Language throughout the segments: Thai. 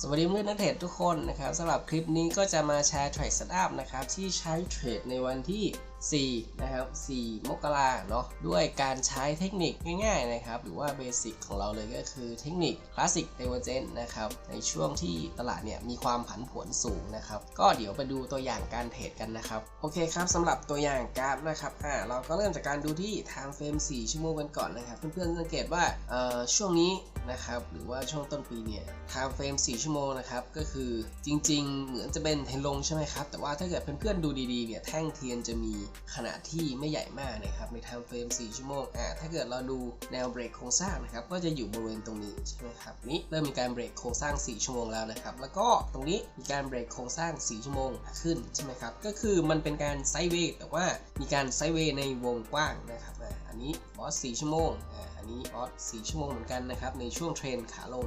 สวัสดีเพื่อนนักเทรดทุกคนนะครับสำหรับคลิปนี้ก็จะมาแชร์เทรดสตาร์ทนะครับที่ใช้เทรดในวันที่ 4 นะครับ 4 มกราเนาะด้วยการใช้เทคนิคง่ายๆนะครับ หรือว่าเบสิกของเราเลยก็คือเทคนิคคลาสสิกเดเวอร์เจนนะครับ ในช่วงที่ตลาดเนี่ยมีความผันผวนสูงนะครับ ก็เดี๋ยวไปดูตัวอย่างการเทรดกันนะครับ โอเคครับสำหรับตัวอย่างกราฟนะครับอ่าเราก็เริ่มจากการดูที่ time frame 4ชั่วโมงกันก่อนนะครับ เพื่อนๆสังเกตว่าเอ่อช่วงนี้ นะครับ หรือว่าช่วงต้นปีเนี่ย time frame 4ชั่วโมงนะครับ ก็คือจริง ๆ เหมือนจะเป็นเทนลงใช่ไหมครับ แต่ว่าถ้าเกิดเพื่อนๆดูดีๆเนี่ยแท่งเทียนจะมีขนาดที่ไม่ใหญ่มากนะครับ ใน time frame 4ชั่วโมงอ่าถ้าเกิดเราดูแนวเบรกโครงสร้างนะครับ ก็จะอยู่บริเวณตรงนี้ใช่ไหมครับนี่เริ่มมีการเบรกโครงสร้าง 4 ชั่วโมงแล้วนะครับแล้วก็ตรงนี้มีการเบรกโครงสร้าง 4 ชั่วโมงขึ้นใช่ไหมครับก็คือมันเป็นการไซด์เวย์แต่ว่ามีการไซด์เวย์ในวงกว้างนะครับอันนี้บอส4ชั่วโมงอันนี้บอส4ชั่วโมงเหมือนกันนะครับในช่วงเทรนขาลง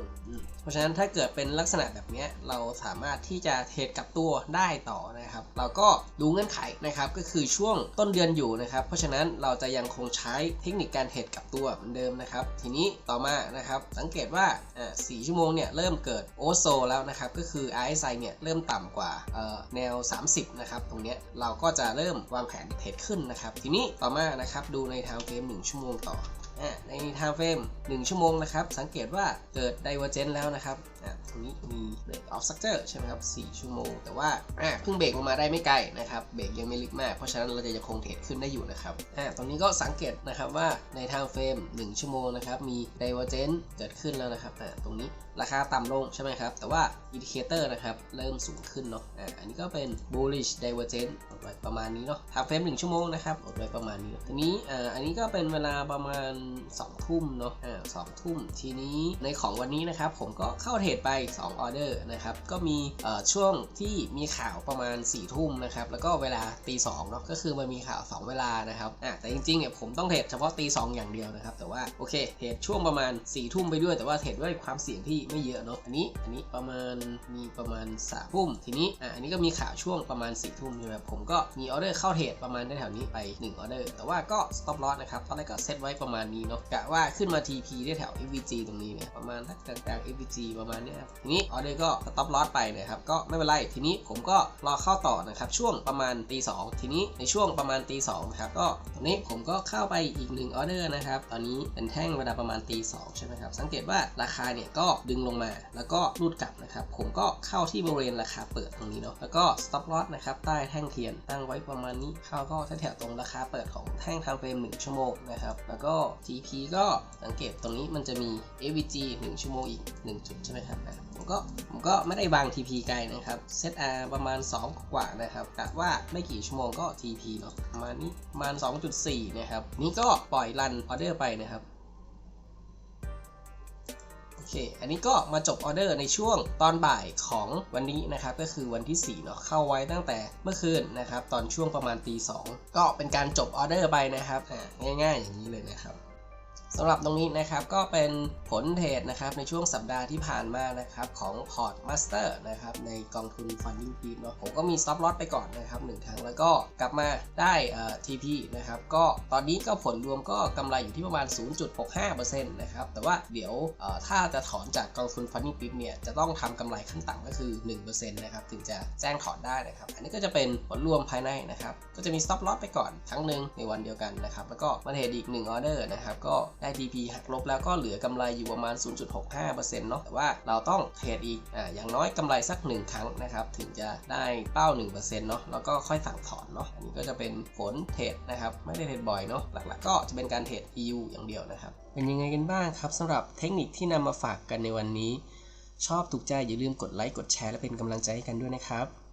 เพราะฉะนั้นถ้าเกิดเป็นลักษณะแบบนี้เราสามารถที่จะเทรดกลับตัวได้ต่อนะครับ เราก็ดูเงื่อนไขนะครับก็คือช่วงต้นเดือนอยู่นะครับ เพราะฉะนั้นเราจะยังคงใช้เทคนิคการเทรดกลับตัวเหมือนเดิมนะครับ ทีนี้ต่อมานะครับสังเกตว่าอ่า4ชั่วโมงเนี่ยเริ่มเกิดโอโซแล้วนะครับก็คือ RSI เนี่ยเริ่มต่ำกว่าแนว 30 นะครับ ตรงนี้เราก็จะเริ่มวางแผนเทรดขึ้นนะครับ ทีนี้ต่อมานะครับดูในเทม์เกม 1 ชั่วโมงต่อ ใน time frame 1ชั่วโมงนะครับ สังเกตว่าเกิด divergence แล้วนะครับตรงนี้มี break off structure ใช่ไหมครับ 4 ชั่วโมง แต่ว่าเพิ่งเบรกลงมาได้ไม่ไกลนะครับ เบรกยังไม่ลึกมาก เพราะฉะนั้นเราจะยังคงเทรดขึ้นได้อยู่นะครับตรงนี้ก็สังเกตนะครับว่าใน time frame 1ชั่วโมงนะครับมี divergence เกิดขึ้นแล้วนะครับตรงนี้ราคาต่ำลงใช่ไหมครับ แต่ว่า indicator นะครับเริ่มสูงขึ้นเนาะอันนี้ก็เป็น bullish divergence ประมาณนี้เนาะ time frame 1ชั่วโมงนะครับออกไปประมาณนี้ทีนี้อ่าอันนี้ก็เป็นเวลาประมาณ2 ทุ่มเนาะอ่าสองทุ่มทีนี้ในของวันนี้นะครับผมก็เข้าเทรดไป 2 ออเดอร์นะครับก็มีเอ่อช่วงที่มีข่าวประมาณ4ทุ่มนะครับแล้วก็เวลาตีสองเนาะก็คือมันมีข่าว 2 เวลานะครับอ่าแต่จริงๆเนี่ยผมต้องเทรดเฉพาะตีสองอย่างเดียวนะครับแต่ว่าโอเคเทรดช่วงประมาณ4ี่ทุ่มไปด้วยแต่ว่าเทรดด้วยความเสี่ยงที่ไม่เยอะเนาะอันนี้อันนี้ประมาณมีประมาณ3ามทุ่มทีนี้อ่าอันนี้ก็มีข่าวช่วงประมาณ4ี่ทุ่มใช่ไหมครับผมก็มีออเดอร์เข้าเทรดประมาณแถวนี้ไป1ออเดอร์แต่ว่าก็ stop loss นะครับตอนแรกก็เซตไว้ประมาณนี้เนาะกะว่าขึ้นมา TP ได้แถว FVG ตรงนี้เนี่ยประมาณทักกลางๆ FVG ประมาณเนี้ยครับทีนี้ออเดอร์ก็ stop loss ไปนะครับก็ไม่เป็นไรทีนี้ผมก็รอเข้าต่อนะครับช่วงประมาณตีสองทีนี้ในช่วงประมาณตีสองครับก็ตรงนี้ผมก็เข้าไปอีกหนึ่งออเดอร์นะครับตอนนี้เป็นแท่งเวลาประมาณตีสองใช่ไหมครับสังเกตว่าราคาเนี่ยก็ดึงลงมาแล้วก็รูดกลับนะครับผมก็เข้าที่บริเวณราคาเปิดตรงนี้เนาะแล้วก็ stop loss นะครับใต้แท่งเทียนตั้งไว้ประมาณนี้เข้าก็แถวตรงราคาเปิดของแท่งทางเฟรม1ชั่วโมงนะครับแล้วก็ TP ก็สังเกตตรงนี้มันจะมี AVG 1 ชั่วโมงอีก 1 จุดใช่ไหมครับผมก็ผมก็ไม่ได้วาง TP ไกลนะครับเซต R ประมาณ 2 กว่านะครับกะว่าไม่กี่ชั่วโมงก็ TP เนาะประมาณนี้ประมาณ 2.4 นะครับ นี่ก็ปล่อยรันออเดอร์ไปนะครับโอเค อันนี้ก็มาจบออเดอร์ในช่วงตอนบ่ายของวันนี้นะครับ ก็คือวันที่ 4 เนาะ เข้าไว้ตั้งแต่เมื่อคืนนะครับ ตอนช่วงประมาณตีสองก็เป็นการจบออเดอร์ไปนะครับ อ่า ง่ายๆอย่างนี้เลยนะครับ สำหรับตรงนี้นะครับก็เป็นผลเทรดนะครับในช่วงสัปดาห์ที่ผ่านมานะครับของ Port Master นะครับในกองทุน Funding p e เนาะผมก็มี stop loss ไปก่อนนะครับหนึ่งครั้งแล้วก็กลับมาได้เอ่อ TP นะครับก็ตอนนี้ก็ผลรวมก็กำไรอยู่ที่ประมาณ 0.65%นะครับแต่ว่าเดี๋ยวเอ่อถ้าจะถอนจากกองทุน Funding p e เนี่ยจะต้องทำกำไรขั้นต่ำก็คือ1%นะครับถึงจะแจ้งถอนได้นะครับอันนี้ก็จะเป็นผลรวมภายในนะครับก็จะมี stop loss ไปก่อนครั้งหนึ่งในวันเดียวกันนะครับแล้วก็มาเทรดอีก1ออเดอร์นะครับก็ได้ TP หักลบแล้วก็เหลือกำไรอยู่ประมาณ 0.65%เนาะแต่ว่าเราต้องเทรดอีกอ่าอย่างน้อยกำไรสัก 1 ครั้งนะครับ ถึงจะได้เป้า 1%เนาะแล้วก็ค่อยสั่งถอนเนาะอันนี้ก็จะเป็นผลเทรดนะครับ ไม่ได้เทรดบ่อยเนาะหลักๆก็จะเป็นการเทรด EU อย่างเดียวนะครับ เป็นยังไงกันบ้างครับสำหรับเทคนิคที่นำมาฝากกันในวันนี้ ชอบถูกใจอย่าลืมกดไลค์กดแชร์และเป็นกำลังใจให้กันด้วยนะครับ